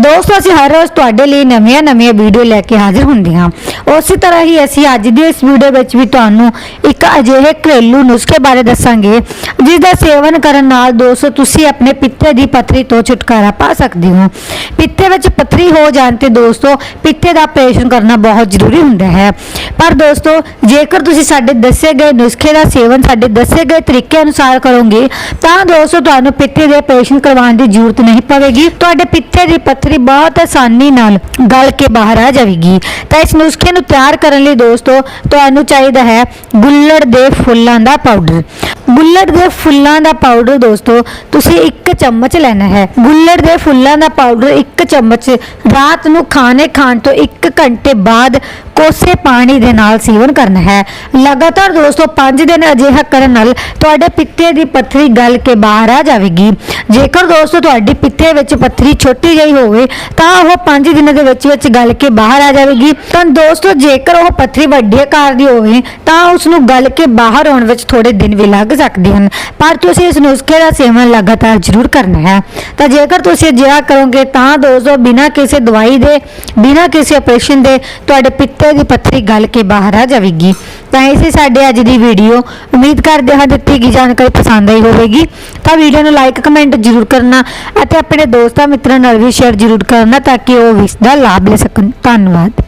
ਦੋਸਤੋ, ਅਸੀਂ ਹਰ ਰੋਜ਼ ਤੁਹਾਡੇ ਲਈ ਨਵੀਆਂ-ਨਵੀਆਂ ਵੀਡੀਓ ਲੈ ਕੇ ਹਾਜ਼ਰ ਹੁੰਦੇ ਹਾਂ। ਉਸੇ ਤਰ੍ਹਾਂ ਹੀ ਅਸੀਂ ਅੱਜ ਦੀ ਇਸ ਵੀਡੀਓ ਵਿੱਚ ਵੀ ਤੁਹਾਨੂੰ ਇੱਕ ਅਜਿਹੇ ਘਰੇਲੂ ਨੁਸਖੇ ਬਾਰੇ ਦੱਸਾਂਗੇ ਜਿਸ ਦਾ ਸੇਵਨ ਕਰਨ ਨਾਲ ਦੋਸਤੋ, ਤੁਸੀਂ ਆਪਣੇ ਪਿੱਤੇ ਦੀ ਪੱਥਰੀ ਤੋਂ ਛੁਟਕਾਰਾ ਪਾ ਸਕਦੇ ਹੋ। ਪਿੱਤੇ ਵਿੱਚ ਪੱਥਰੀ ਹੋ ਜਾਣ ਤੇ ਦੋਸਤੋ, ਪਿੱਤੇ ਦਾ ਆਪਰੇਸ਼ਨ ਕਰਨਾ ਬਹੁਤ ਜ਼ਰੂਰੀ ਹੁੰਦਾ ਹੈ। ਪਰ ਦੋਸਤੋ, ਜੇਕਰ ਤੁਸੀਂ ਸਾਡੇ ਦੱਸੇ ਗਏ ਨੁਸਖੇ ਦਾ ਸੇਵਨ ਸਾਡੇ ਦੱਸੇ ਗਏ ਤਰੀਕੇ ਅਨੁਸਾਰ ਕਰੋਗੇ, ਤਾਂ ਦੋਸਤੋ, ਤੁਹਾਨੂੰ ਪਿੱਤੇ ਦੇ ਆਪਰੇਸ਼ਨ ਕਰਵਾਉਣ ਦੀ ਜ਼ਰੂਰਤ ਨਹੀਂ ਪਵੇਗੀ। ਤੁਹਾਡੇ ਪਿੱਤੇ ਦੀ ਪੱਥਰੀ ਬਹੁਤ ਆਸਾਨੀ ਨਾਲ ਗਲ ਕੇ ਬਾਹਰ ਆ ਜਾਵੇਗੀ। ਤਾਂ ਇਸ ਨੁਸਖੇ ਨੂੰ ਤਿਆਰ ਕਰਨ ਲਈ ਦੋਸਤੋ, ਤੁਹਾਨੂੰ ਚਾਹੀਦਾ ਹੈ ਗੁੱਲੜ ਦੇ ਫੁੱਲਾਂ ਦਾ ਪਾਊਡਰ ਗੁੱਲੜ ਦੇ ਫੁੱਲਾਂ ਦਾ ਪਾਊਡਰ ਦੋਸਤੋ, ਤੁਸੀਂ 1 ਚਮਚ ਲੈਣਾ ਹੈ। ਗੁੱਲੜ ਦੇ ਫੁੱਲਾਂ ਦਾ ਪਾਊਡਰ 1 ਚਮਚ ਰਾਤ ਨੂੰ ਖਾਣੇ ਖਾਣ ਤੋਂ 1 ਘੰਟੇ ਬਾਅਦ ਕੋਸੇ ਪਾਣੀ ਦੇ ਨਾਲ ਸੇਵਨ ਕਰਨਾ ਹੈ। ਲਗਾਤਾਰ ਦੋਸਤੋ 5 ਦਿਨ ਅਜਿਹਾ ਕਰਨ ਨਾਲ ਤੁਹਾਡੇ ਪਿੱਤੇ ਦੀ ਪੱਥਰੀ ਗਲ ਕੇ ਬਾਹਰ ਆ ਜਾਵੇਗੀ। ਜੇਕਰ ਦੋਸਤੋ, ਤੁਹਾਡੀ ਪਿੱਤੇ ਵਿੱਚ ਪੱਥਰੀ ਛੋਟੀ ਜਿਹੀ ਹੋਵੇ, ਤਾਂ ਉਹ 5 ਦਿਨਾਂ ਦੇ ਵਿੱਚ ਵਿੱਚ ਗਲ ਕੇ ਬਾਹਰ ਆ ਜਾਵੇਗੀ। ਤਾਂ ਦੋਸਤੋ, ਜੇਕਰ ਉਹ ਪੱਥਰੀ ਵੱਡੇ ਆਕਾਰ ਦੀ ਹੋਵੇ, ਤਾਂ ਉਸ ਨੂੰ ਗਲ ਕੇ ਬਾਹਰ ਆਉਣ ਵਿੱਚ ਥੋੜੇ ਦਿਨ ਵੀ ਲੱਗ ਸਕਦੇ ਹਨ। ਪਰ ਤੁਸੀਂ ਇਸ ਨੁਸਖੇ ਦਾ ਸੇਵਨ ਲਗਾਤਾਰ ਜ਼ਰੂਰ ਕਰਨਾ ਹੈ। ਤਾਂ ਜੇਕਰ ਤੁਸੀਂ ਅਜਿਹਾ ਕਰੋਗੇ, ਤਾਂ ਦੋਸਤੋ, ਬਿਨਾਂ ਕਿਸੇ ਦਵਾਈ ਦੇ, ਬਿਨਾਂ ਕਿਸੇ ਆਪਰੇਸ਼ਨ ਦੇ, ਤੁਹਾਡੇ ਪਿੱਤੇ ਦੀ ਪੱਥਰੀ ਗਲ ਕੇ ਬਾਹਰ ਆ ਜਾਵੇਗੀ। ਤਾਂ ਇਹ ਸੀ ਸਾਡੇ ਅੱਜ ਦੀ ਵੀਡੀਓ ਉਮੀਦ ਕਰਦੇ ਹਾਂ ਦਿੱਤੀ ਗਈ ਜਾਣਕਾਰੀ ਪਸੰਦ ਆਈ ਹੋਵੇਗੀ। ਤਾਂ ਵੀਡੀਓ ਨੂੰ ਲਾਈਕ ਕਮੈਂਟ ਜ਼ਰੂਰ ਕਰਨਾ ਅਤੇ ਆਪਣੇ ਦੋਸਤਾਂ ਮਿੱਤਰਾਂ ਨਾਲ ਵੀ ਸ਼ੇਅਰ ਜ਼ਰੂਰ ਕਰਨਾ ਤਾਂ ਕਿ ਉਹ ਵੀ ਇਸ ਦਾ ਲਾਭ ਲੈ ਸਕਣ। ਧੰਨਵਾਦ।